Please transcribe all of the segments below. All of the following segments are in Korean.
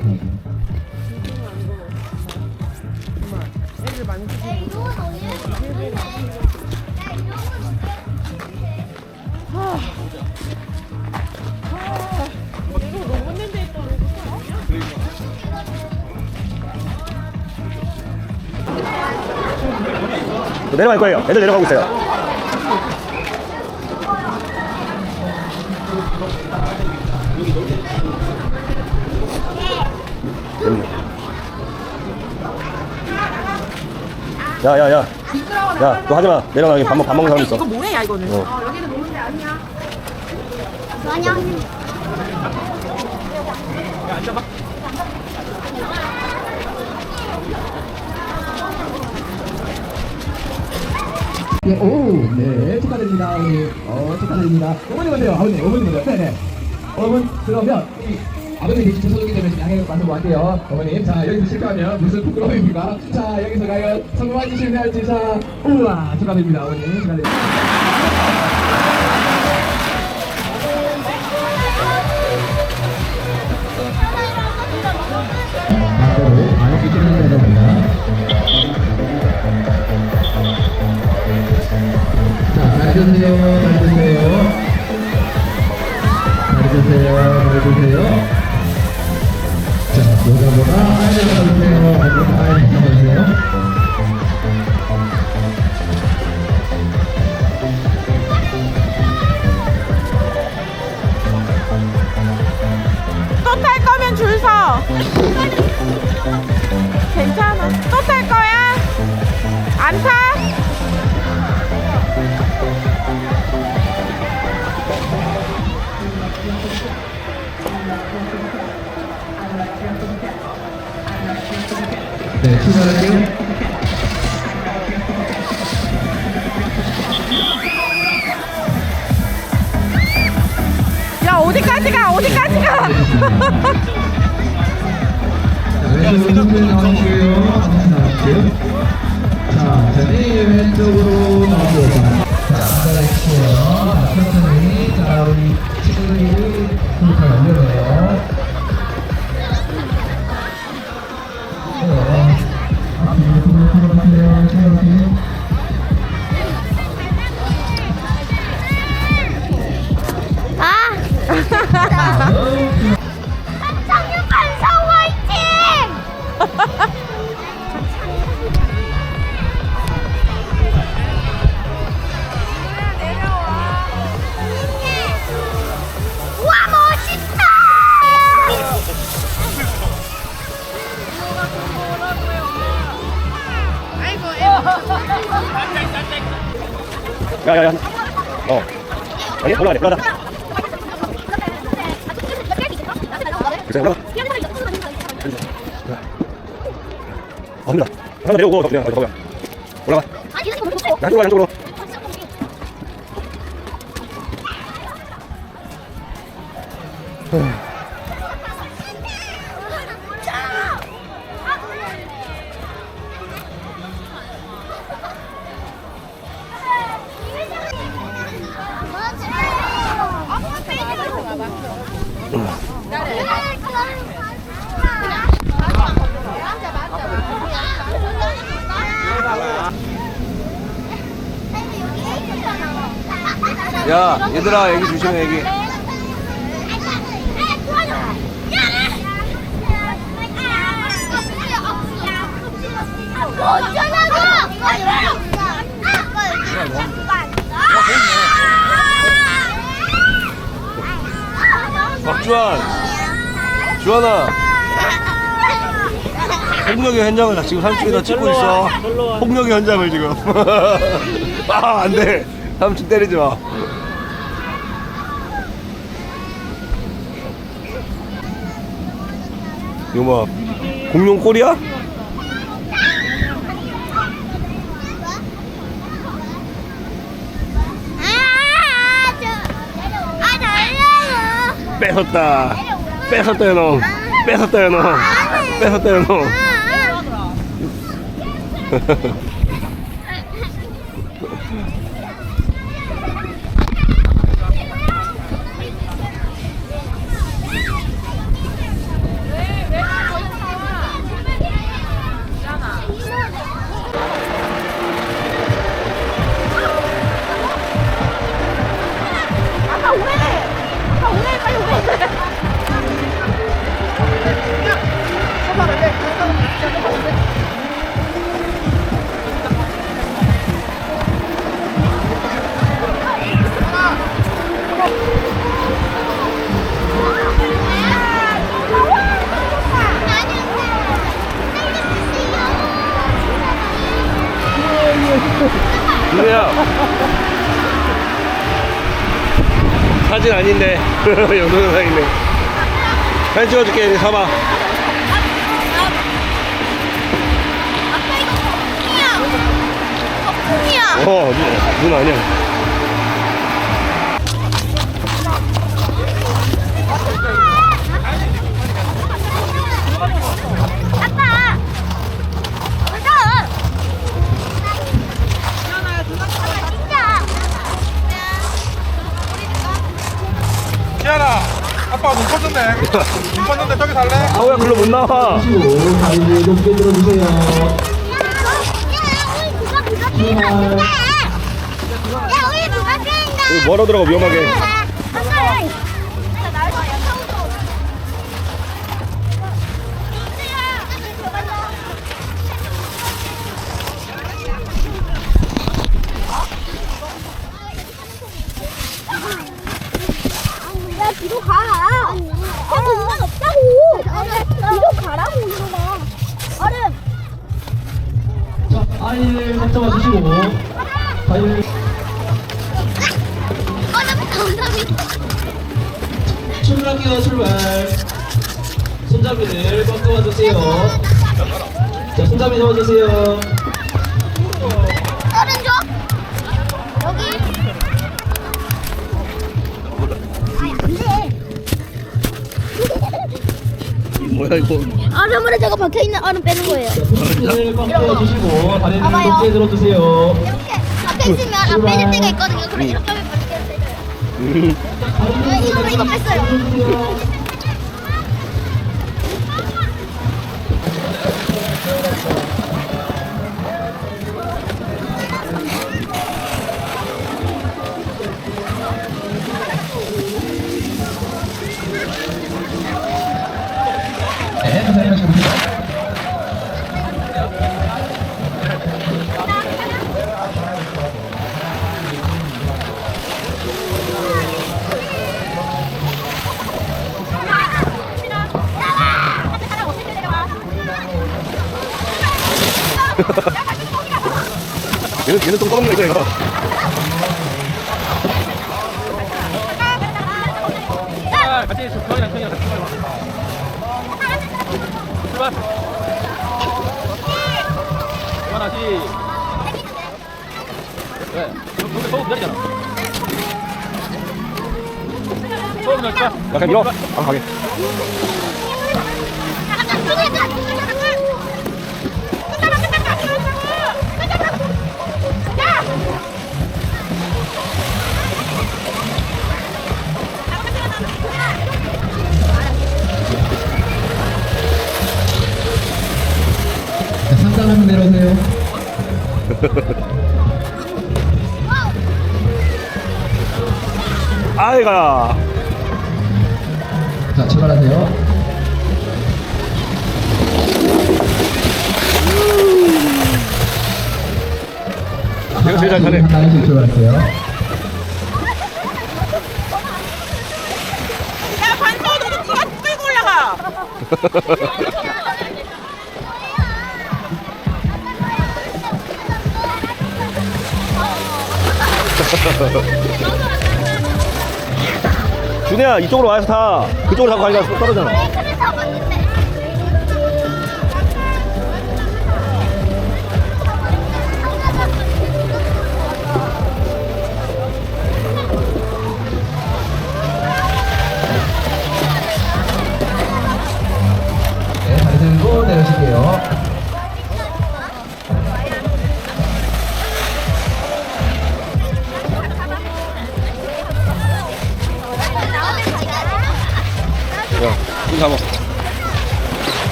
애들 만지고 내려갈 거예요. 애들 내려가고 있어요. 야, 야, 야. 야, 너 하지 마. 내려가. 여기 밥, 먹- 밥 먹는 사람 있어. 이거 뭐래 야 이거는 어. 아니야. 예, 오, 네, 축하드립니다. 어머니, 어, 축하드립니다. 어머니 먼저요, 아버님, 어머니 먼저. 네네. 어머니, 그러면, 우리 아버님 계신 소속이 되면 양해 말씀 할게요. 어머님, 자, 여기서 실패하면 무슨 부끄러움입니까? 자, 여기서 과연 성공하지 실패할지, 자, 우와, 축하드립니다, 어머니. 축하드립니다. 앞으로 많이 기대해 주니다 자, 잘 드세요, 잘 드세요. 잘 드세요, 잘 드세요. 자, 뭐가 뭐가 빨리 잡아주세요. 뭐가 빨리 잡아주세요. 네, 출발할게요. 야 어디까지 가? 어디까지 가? 자, 왼쪽으로 나오시고요. 천천히 나오시고요. 자, 천천히 왼쪽으로 나오고. 자, 앉아주시고요. 자, 천천히. 자, 우리 야, 야, 야. 어. 아니, 올라가, 올라가. 글쎄, 올라가. 어, 힘들어. 하나 내려오고, 그냥, 거기. 올라가. 양쪽으로, 양쪽으로. 야, 얘들아, 애기 조심해, 애기. 박주환, 주환아, 폭력의 현장을 나 지금 삼촌이 찍고 있어. 폭력의 현장을 지금. 아, 안 돼. 삼촌 때리지 마. 이거 뭐 공룡 꼴이야? 뺏었다. 뺏었다 이놈. 뺏었다 이놈. 뺏었다 이놈. 아닌데. 영상이네 사진 찍어줄게 이제 삼아 아빠 눈 아니야 아빠 눈 컸는데 눈 컸는데 저기 살래? 아우야 글로 못 나와 하시고 다리 높게 들어주세요. 야, 우리 누가 끼는데? 야, 우리 누가? 여기 뭐하러 들어가 위험하게 가라고, 가. 얼음. 자, 아이를 각 잡아 주시고 얼음 감사합니 출발할게요 출발 손잡이를 꽉 잡아주세요 자 손잡이 잡아주세요 얼음 줘. 여기. 뭐야 이거 얼음으로 저거 박혀 있는 얼음 빼는 거예요. 손잡이를 꽉 잡아주시고 다리를 봐봐요. 높게 들어주세요 이렇게 박혀 있으면 안 빼질 때가 있거든요. 그럼 이렇게 하면 박혀야 돼요. 음. 이거 이거 뺐어요. 얘는 얘는 좀 떠먹는 거야 이거 야 그냥 밀어 안 가게 한번 내려오세요 아이가 자 출발하세요 내가 제일 잘 타네. 한 단씩 출발하세요 야, 반서 너도 누가 끌고 올라가. 준혜야 이쪽으로 와서 타. 그쪽으로 자꾸 가니까 떨어잖아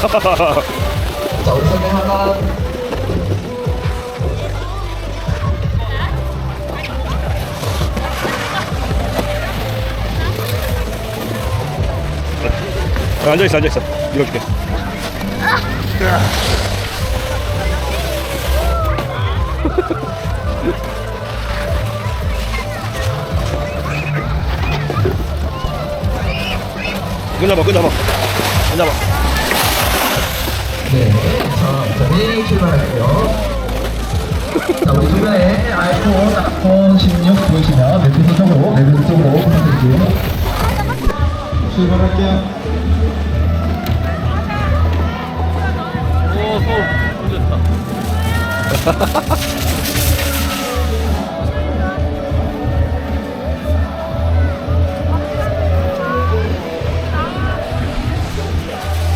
자 우리 선생 하나 야, 앉아있어 앉아있어. 밀어줄게. 잡아 끈 잡아 네 준비 출발할게요. 자, 우리 주변에 아이폰, 아이폰 16 보이시면 맵피스 쪽으로, 맵피스 쪽으로 부탁드릴게요. 출발할게요.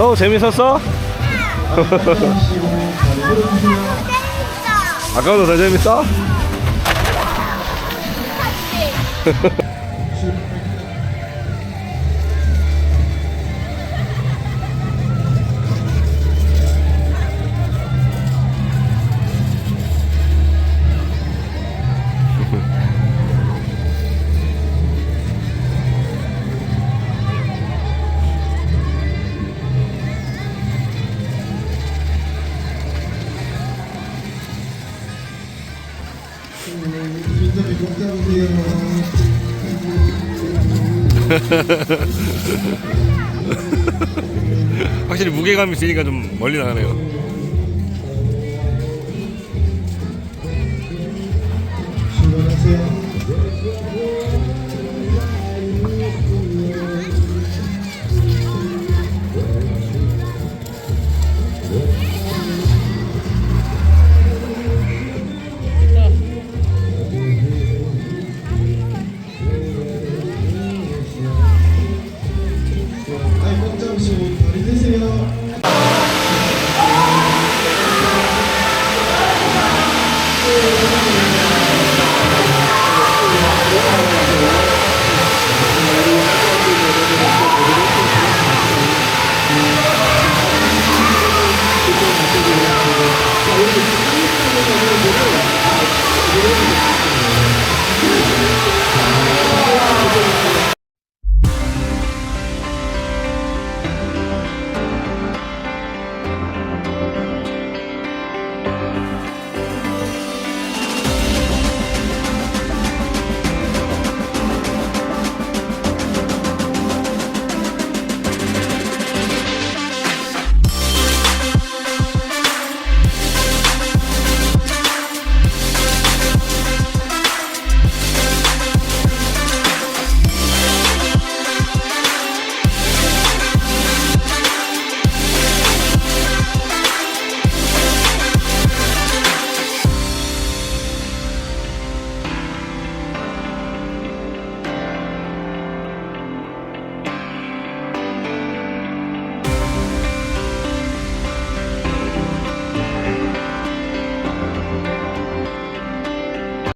어 재밌었어? 아까보다 더 재밌어? 확실히 무게감이 있으니까 좀 멀리 나가네요.